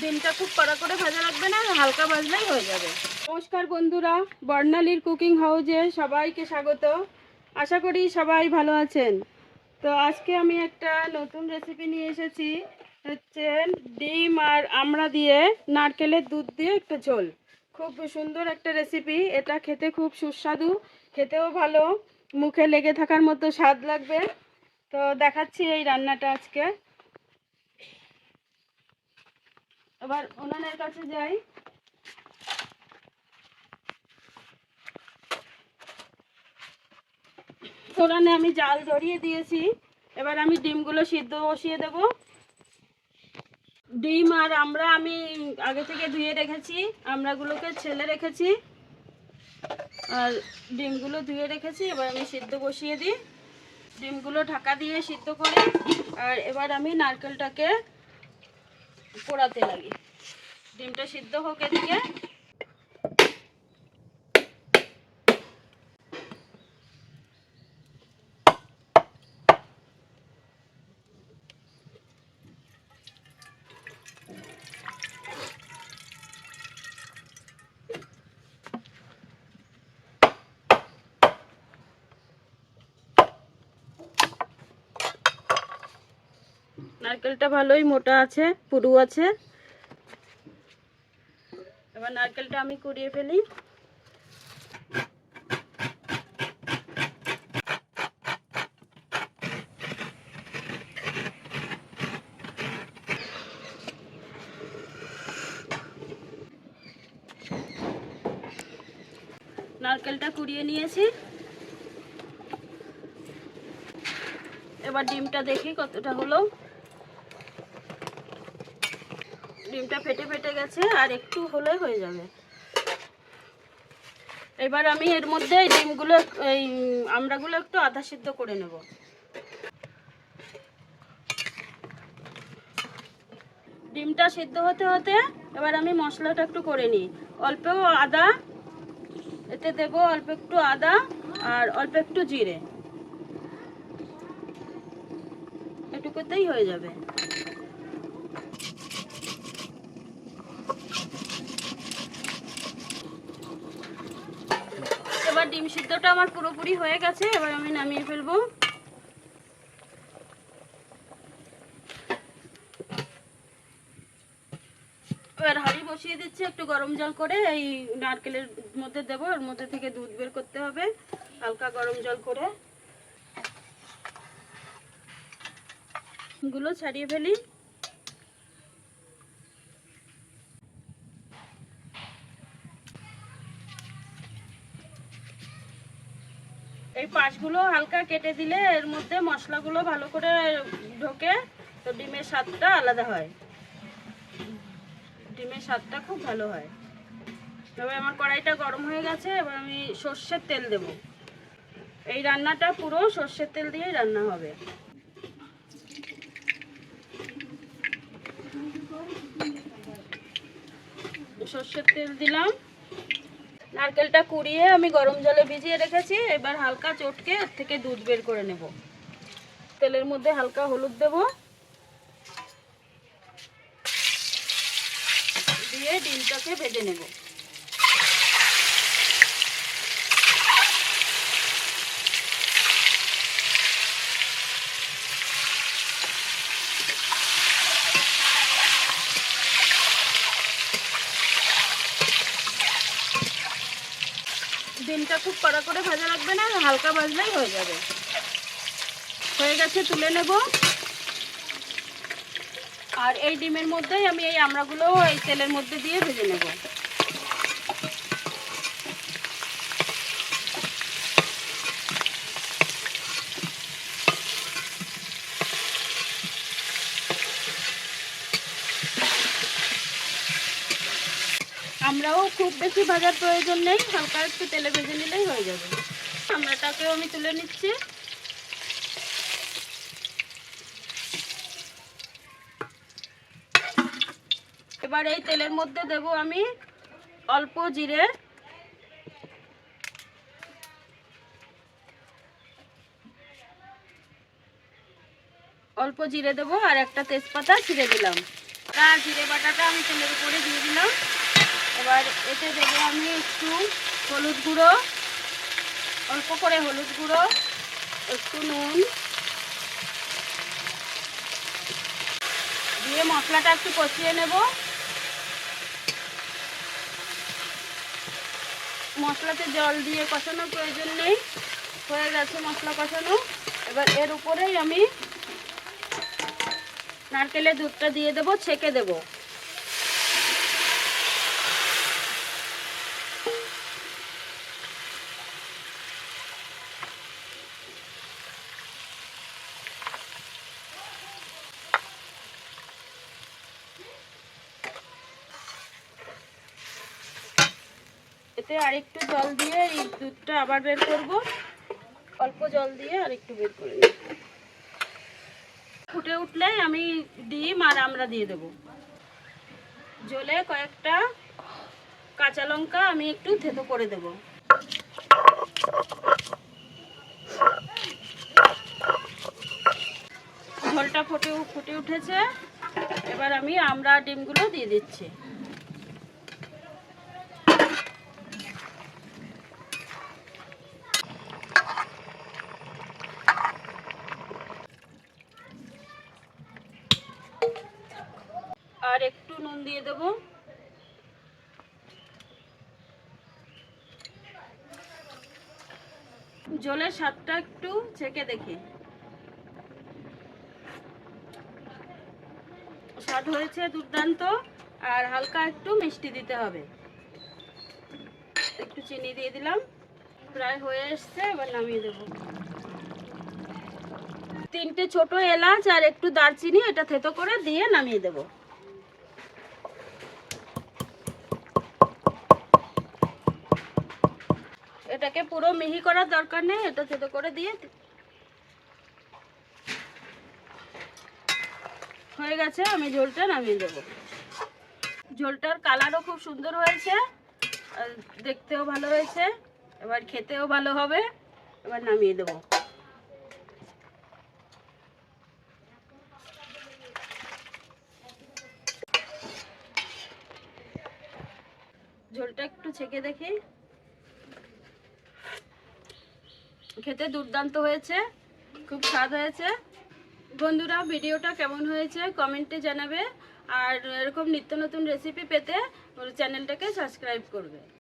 ডিমটা খুব কড়া করে ভাজা লাগবে না, হালকা ভাজলেই হয়ে যাবে। নমস্কার বন্ধুরা, বর্ণালীর কুকিং হাউজে সবাইকে স্বাগত। আশা করি সবাই ভালো আছেন। তো আজকে আমি একটা নতুন রেসিপি নিয়ে এসেছি, হচ্ছে ডিম আর আমড়া দিয়ে নারকেলের দুধ দিয়ে একটা ঝোল। খুব সুন্দর একটা রেসিপি এটা খেতে খুব সুস্বাদু, খেতেও ভালো, মুখে লেগে থাকার মতো স্বাদ লাগবে। তো দেখাচ্ছি এই রান্নাটা আজকে। এবার উনানের কাছে যাই। উনানে আমি জাল ধরিয়ে দিয়েছি। এবার আমি ডিমগুলো সিদ্ধ বসিয়ে দেব। ডিম আর আমরা আমি আগে থেকে ধুয়ে রেখেছি, আমরাগুলোকে ছেলে রেখেছি। আর ডিমগুলো ধুয়ে রেখেছি, এবার আমি সিদ্ধ বসিয়ে দিই। ডিমগুলো ঢাকা দিয়ে সিদ্ধ করে। আর এবার আমি নারকেলটাকে পোড়াতে লাগে। ডিমটা সিদ্ধ হোক এদিকে। নারকেলটা ভালোই মোটা আছে, পুরু আছে। এবার নারকেলটা আমি কুড়িয়ে ফেলি। নারকেলটা কুড়িয়ে নিয়েছি। এবার ডিমটা দেখি কতটা হলো। ডিমটা ফেটে ফেটে গেছে আর একটু হলে হয়ে যাবে। এবার আমি এর মধ্যে এই ডিমগুলো, এই আমড়াগুলো একটু আধা সিদ্ধ করে নেব। ডিমটা সিদ্ধ হতে হতে এবার আমি মশলাটা একটু করে নিই। অল্প আদা, এতে দেব অল্প একটু আদা আর অল্প একটু জিরে। এটুকুতেই হয়ে যাবে। এবার ডিম সিদ্ধটা আমার পুরোপুরি হয়ে গেছে, এবার আমি নামিয়ে ফেলব। এবার হাঁড়ি বসিয়ে দিচ্ছি, একটু গরম জল করে, এই নারকেলের মধ্যে দেবো, ওর মধ্যে থেকে দুধ বের করতে হবে, হালকা গরম জল করে। গুলো ছাড়িয়ে ফেলি। এই পাশগুলো হালকা কেটে দিলে এর মধ্যে মশলাগুলো ভালো করে ঢোকে, তো ডিমের স্বাদটা আলাদা হয়। ডিমের স্বাদটা খুব ভালো হয়। তবে আমার কড়াইটা গরম হয়ে গেছে, এবার আমি সর্ষের তেল দেব। এই রান্নাটা পুরো সর্ষের তেল দিয়েই রান্না হবে। সর্ষের তেল দিলাম। নারকেলটা কুড়িয়ে আমি গরম জলে ভিজিয়ে রেখেছি, এবার হালকা চটকে এর থেকে দুধ বের করে নেব। তেলের মধ্যে হালকা হলুদ দেব। দিয়ে ডিমটাকে ভেজে নেব ডিমটা খুব কড়া করে ভাজা লাগবে না, হালকা ভাজলেই হয়ে যাবে। হয়ে গেছে, তুলে নেব। আর এই ডিমের মধ্যেই আমি এই আমড়াগুলো এই তেলের মধ্যে দিয়ে ভেজে নেব। আমরাও খুব বেশি ভাজার প্রয়োজন নেই, হালকা একটু তেলে ভেজে নিলেই হয়ে যাবে। আমরাটাকেও আমি তুলে নিচ্ছি। এবার এই তেলের মধ্যে দেব আমি অল্প জিরে। অল্প জিরে দেবো আর একটা তেজপাতা ছিঁড়ে দিলাম। আর জিরে বাটাটা আমি তেলের উপরে দিয়ে দিলাম। এবার এতে দেবো আমি একটু হলুদ গুঁড়ো, অল্প করে হলুদ গুঁড়ো, একটু নুন। দিয়ে মশলাটা একটু কষিয়ে নেব। মশলাতে জল দিয়ে কষানোর প্রয়োজন নেই। হয়ে গেছে মশলা কষানো। এবার এর উপরেই আমি নারকেলের দুধটা দিয়ে দেবো, ছেঁকে দেবো। এতে আরেকটু জল দিয়ে এই দুধটা আবার বের করব। অল্প জল দিয়ে আরেকটু বের করে ফুটে উঠলে আমি ডিম আর আমরা দিয়ে দেব। জলে কয়েকটা কাঁচা লঙ্কা আমি একটু থেতো করে দেব। ঝোলটা ফুটে ফুটে উঠেছে। এবার আমি আমরা ডিমগুলো দিয়ে দিচ্ছি আর একটু নুন দিয়ে দেবো। জলের স্বাদটা একটু ছেঁকে দেখি। স্বাদ হয়েছে দুর্দান্ত, আর হালকা একটু মিষ্টি দিতে হবে। একটু চিনি দিয়ে দিলাম। প্রায় হয়ে এসছে, এবার নামিয়ে দেবো। তিনটে ছোট এলাচ আর একটু দারচিনি, এটা থেতো করে দিয়ে নামিয়ে দেবো। এটাকে পুরো মিহি করার দরকার নেই, এটা থেতো করে দিয়ে হয়ে গেছে, আমি ঝোলটা নামিয়ে দেব। ঝোলটার কালারও খুব সুন্দর হয়েছে দেখতেও ভালো হয়েছে, এবার খেতেও ভালো হবে, এবার নামিয়ে দেবো। ঝোলটা একটু ছেঁকে দেখি। খেতে দুর্দান্ত হয়েছে, খুব স্বাদ হয়েছে। বন্ধুরা, ভিডিওটা কেমন হয়েছে কমেন্টে জানাবে, আর এরকম নিত্য নতুন রেসিপি পেতে চ্যানেলটাকে সাবস্ক্রাইব করবে।